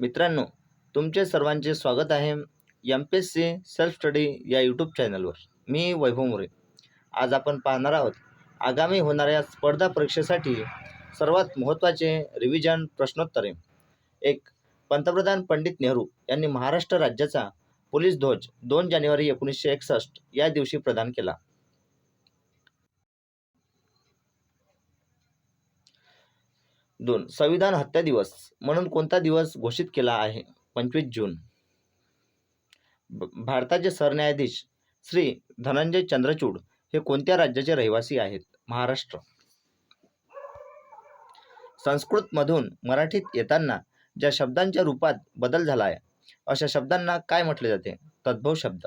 मित्रांनो तुमचे सर्वांचे स्वागत आहे M P S C self study या यूट्यूब चॅनलवर मी वैभव मोरे. आज आपण पाहणार आहोत आगामी होणाऱ्या स्पर्धा परीक्षेसाठी सर्वात महत्त्वाचे रिव्हिजन प्रश्नोत्तरे. एक पंतप्रधान पंडित नेहरू यांनी महाराष्ट्र राज्याचा पोलीस ध्वज दोन जानेवारी एकोणीसशे एकसष्ट या दिवशी प्रदान केला. दोन. संविधान हत्या दिवस म्हणून कोणता दिवस घोषित केला आहे? पंचवीस जून. भारताचे सरन्यायाधीश श्री धनंजय चंद्रचूड हे कोणत्या राज्याचे रहिवासी आहेत? महाराष्ट्र. संस्कृतमधून मराठीत येताना ज्या शब्दांच्या रूपात बदल झाला आहे अशा शब्दांना काय म्हटले जाते? तद्भव शब्द.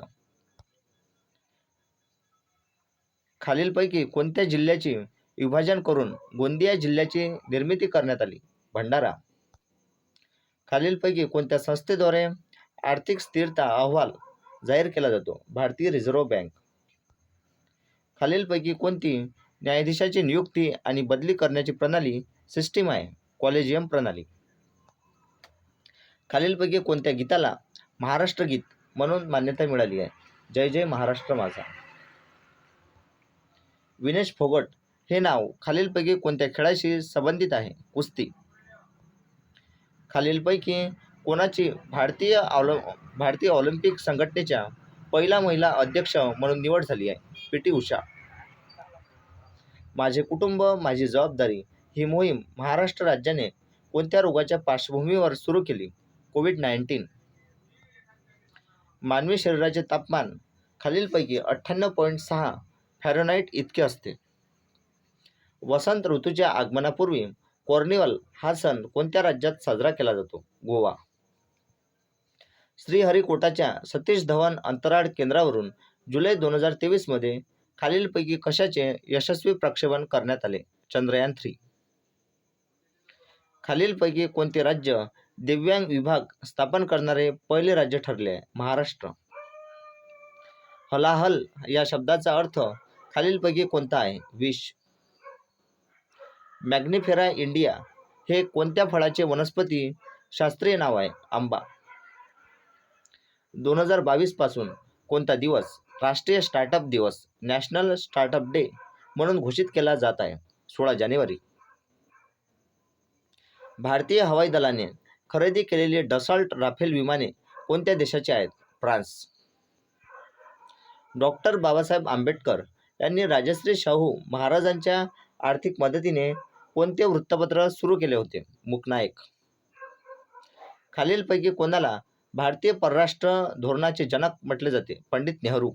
खालीलपैकी कोणत्या जिल्ह्याची विभाजन करून गोंदिया जिल्ह्याची निर्मिती करण्यात आली. भंडारा. खालीलपैकी कोणत्या संस्थेद्वारे आर्थिक स्थिरता अहवाल जाहीर केला जातो? भारतीय रिझर्व्ह बँक. खालीलपैकी कोणती न्यायाधीशाची नियुक्ती आणि बदली करण्याची प्रणाली सिस्टीम आहे? कॉलेजियम प्रणाली. खालीलपैकी कोणत्या गीताला महाराष्ट्र गीत म्हणून मान्यता मिळाली आहे? जय जय महाराष्ट्र माझा. विनेश फोगट हे नाव खालीलपैकी कोणत्या खेळाशी संबंधित आहे? कुस्ती. खालीलपैकी कोणाची भारतीय ऑलम भारतीय ऑलिम्पिक संघटनेच्या पहिला महिला अध्यक्ष म्हणून निवड झाली आहे? पी. टी. उषा. माझे कुटुंब माझी जबाबदारी ही मोहीम महाराष्ट्र राज्याने कोणत्या रोगाच्या पार्श्वभूमीवर सुरू केली? Covid nineteen. मानवी शरीराचे तापमान खालीलपैकी अठ्ठ्याण्णव पॉईंट सहा फॅरोनाईट इतके असते. वसंत ऋतूच्या आगमनापूर्वी कॉर्निवल हा सण कोणत्या राज्यात साजरा केला जातो? गोवा. श्रीहरिकोटाच्या सतीश धवन अंतराळ केंद्रावरून जुलै दोन हजार तेवीसमध्ये खालीलपैकी कशाचे यशस्वी प्रक्षेपण करण्यात आले? चंद्रयान थ्री. खालीलपैकी कोणते राज्य दिव्यांग विभाग स्थापन करणारे पहिले राज्य ठरले? महाराष्ट्र. हलाहल या शब्दाचा अर्थ खालीलपैकी कोणता आहे? विष मॅग्निफेरा इंडिया हे कोणत्या फळाचे वनस्पती शास्त्रीय नाव आहे? आंबा. दोन हजार बावीसपासून कोणता दिवस राष्ट्रीय स्टार्टअप दिवस नॅशनल स्टार्टअप डे म्हणून घोषित केला जात आहे? सोळा जानेवारी. भारतीय हवाई दलाने खरेदी केलेली डसॉल्ट राफेल विमाने कोणत्या देशाची आहेत? फ्रान्स. डॉक्टर बाबासाहेब आंबेडकर यांनी राजश्री शाहू महाराजांच्या आर्थिक मदतीने कोणते वृत्तपत्र सुरू केले होते? मुकनायक. खालीलपैकी कोणाला भारतीय परराष्ट्र धोरणाचे जनक म्हटले जाते? पंडित नेहरू.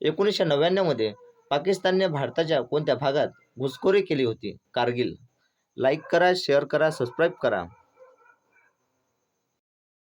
एकोणीसशे नव्याण्णवमध्ये पाकिस्तानने भारताच्या कोणत्या भागात घुसखोरी केली होती? कारगिल. लाईक करा शेअर करा सबस्क्राईब करा.